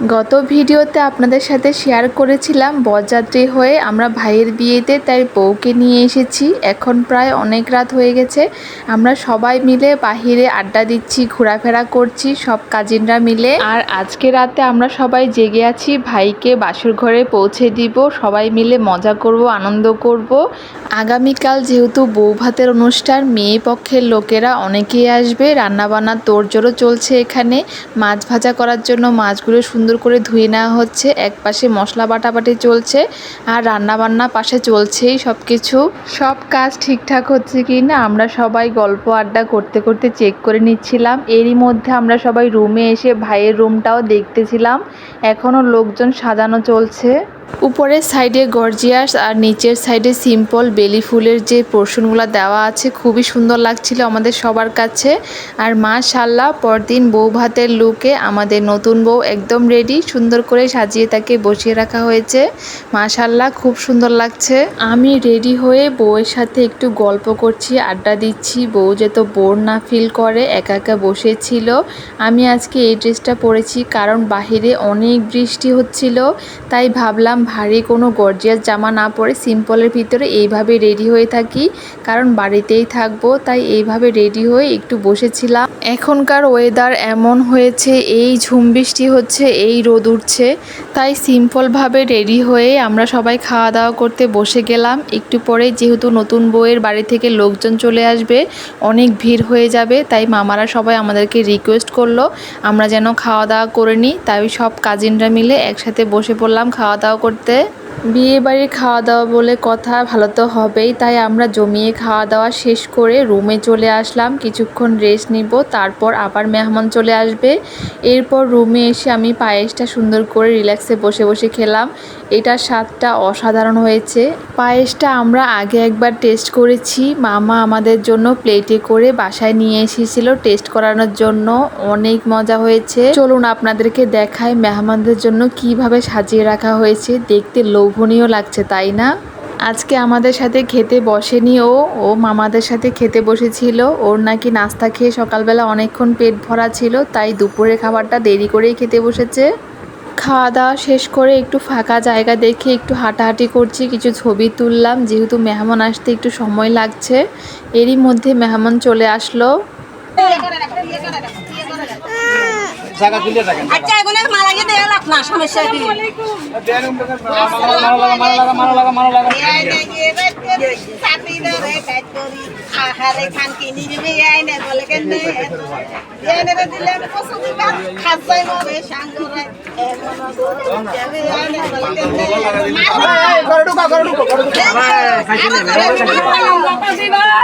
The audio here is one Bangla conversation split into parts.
গত ভিডিওতে আপনাদের সাথে শেয়ার করেছিলাম, বরযাত্রী হয়ে আমরা ভাইয়ের বিয়েতে তাই বউকে নিয়ে এসেছি। এখন প্রায় অনেক রাত হয়ে গেছে। আমরা সবাই মিলে বাহিরে আড্ডা দিচ্ছি, ঘোরাফেরা করছি, সব কাজিনরা মিলে। আর আজকে রাতে আমরা সবাই জেগে আছি, ভাইকে বাসুর ঘরে পৌঁছে দিব। সবাই মিলে মজা করব, আনন্দ করব। আগামীকাল যেহেতু বউ ভাতের অনুষ্ঠান, মেয়ে পক্ষের লোকেরা অনেকেই আসবে। রান্নাবান্না তোড়জোড়ও চলছে এখানে। মাছ ভাজা করার জন্য মাছগুলো সুন্দর করে ধুয়ে নেওয়া হচ্ছে। এক পাশে মশলা বাটাবাটি চলছে আর রান্নাবান্না পাশে চলছেই সব কিছু সব কাজ ঠিকঠাক হচ্ছে কি না আমরা সবাই গল্প আড্ডা করতে করতে চেক করে নিচ্ছিলাম। এরই মধ্যে আমরা সবাই রুমে এসে ভাইয়ের রুমটাও দেখতেছিলাম। এখনও লোকজন সাজানো চলছে। উপরের সাইডে গর্জিয়াস আর নিচের সাইডে সিম্পল বেলি ফুলের যে পোর্শনগুলো দেওয়া আছে, খুবই সুন্দর লাগছিল আমাদের সবার কাছে। আর মাশাল্লাহ পরদিন বউ ভাতের লুকে আমাদের নতুন বউ একদম রেডি সুন্দর করে সাজিয়ে তাকে বসিয়ে রাখা হয়েছে। মা মাশাল্লাহ খুব সুন্দর লাগছে। আমি রেডি হয়ে বউয়ের সাথে একটু গল্প করছি, আড্ডা দিচ্ছি। বউ যেত বোর না ফিল করে, একা একা বসেছিল। আমি আজকে এই ড্রেসটা পরেছি কারণ বাহিরে অনেক বৃষ্টি হচ্ছিল, তাই ভাবলাম ভারী কোনো গর্জিয়াস জামা না পরে সিম্পলের ভিতরে এইভাবে রেডি হয়ে থাকি। কারণ বাড়িতেই থাকব, তাই এইভাবে রেডি হয়ে একটু বসেছিলাম। এখনকার ওয়েদার এমন হয়েছে, এই ঝুম বৃষ্টি হচ্ছে, এই রোদ উঠছে। তাই সিম্পলভাবে রেডি হয়ে আমরা সবাই খাওয়া দাওয়া করতে বসে গেলাম। একটু পরে যেহেতু নতুন বউয়ের বাড়ি থেকে লোকজন চলে আসবে, অনেক ভিড় হয়ে যাবে, তাই মামারা সবাই আমাদেরকে রিকোয়েস্ট করল, আমরা যেন খাওয়া দাওয়া করে নিই। তাই সব কাজিনরা মিলে একসাথে বসে পড়লাম খাওয়া দাওয়া করতে। বিয়ে বাড়ির খাওয়া দাওয়া বলে কথা ভালো তো হবেই, তাই আমরা জমিয়ে খাওয়া দাওয়া শেষ করে রুমে চলে আসলাম। কিছুক্ষণ রেস্ট নিব তারপর আবার মেহমান চলে আসবে। এরপর রুমে এসে আমি পায়েসটা সুন্দর করে রিল্যাক্সে বসে বসে খেলাম। এটার স্বাদটা অসাধারণ হয়েছে। পায়েসটা আমরা আগে একবার টেস্ট করেছি। মামা আমাদের জন্য প্লেটে করে বাসায় নিয়ে এসেছিল টেস্ট করানোর জন্য। অনেক মজা হয়েছে। চলুন আপনাদেরকে দেখায় মেহমানদের জন্য কীভাবে সাজিয়ে রাখা হয়েছে। দেখতে লোভনীয় লাগছে, তাই না? আজকে আমাদের সাথে খেতে বসেনি ও ও মামাদের সাথে খেতে বসেছিল। ওর নাকি নাস্তা খেয়ে সকালবেলা অনেকক্ষণ পেট ভরা ছিল, তাই দুপুরের খাবারটা দেরি করেই খেতে বসেছে। খাওয়া দাওয়া শেষ করে একটু ফাঁকা জায়গা দেখে একটু হাঁটাহাঁটি করছি, কিছু ছবি তুললাম, যেহেতু মেহমান আসতে একটু সময় লাগছে। এরই মধ্যে মেহমান চলে আসলো। আচ্ছা না সমস্যা কি আহারে খান কিনি দিবি আইনে বলে কেন এনে দিলে পছন্দ কাজ খাসাই মরে সাঙ্গরে করে ঢুকা করে ঢুকা করে ঢুকা ভিতরে ঢুকো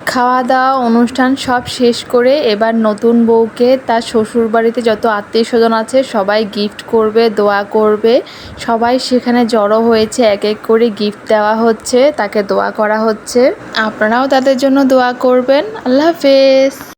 খাওয়া দাওয়া অনুষ্ঠান সব শেষ করে এবার নতুন বউকে তার শ্বশুর বাড়িতে যত আত্মীয় স্বজন আছে সবাই গিফট করবে, দোয়া করবে। সবাই সেখানে জড়ো হয়েছে, এক এক করে গিফট দেওয়া হচ্ছে, তাকে দোয়া করা হচ্ছে। আপনারাও তাদের জন্য দোয়া করবেন। আল্লাহ হাফেজ।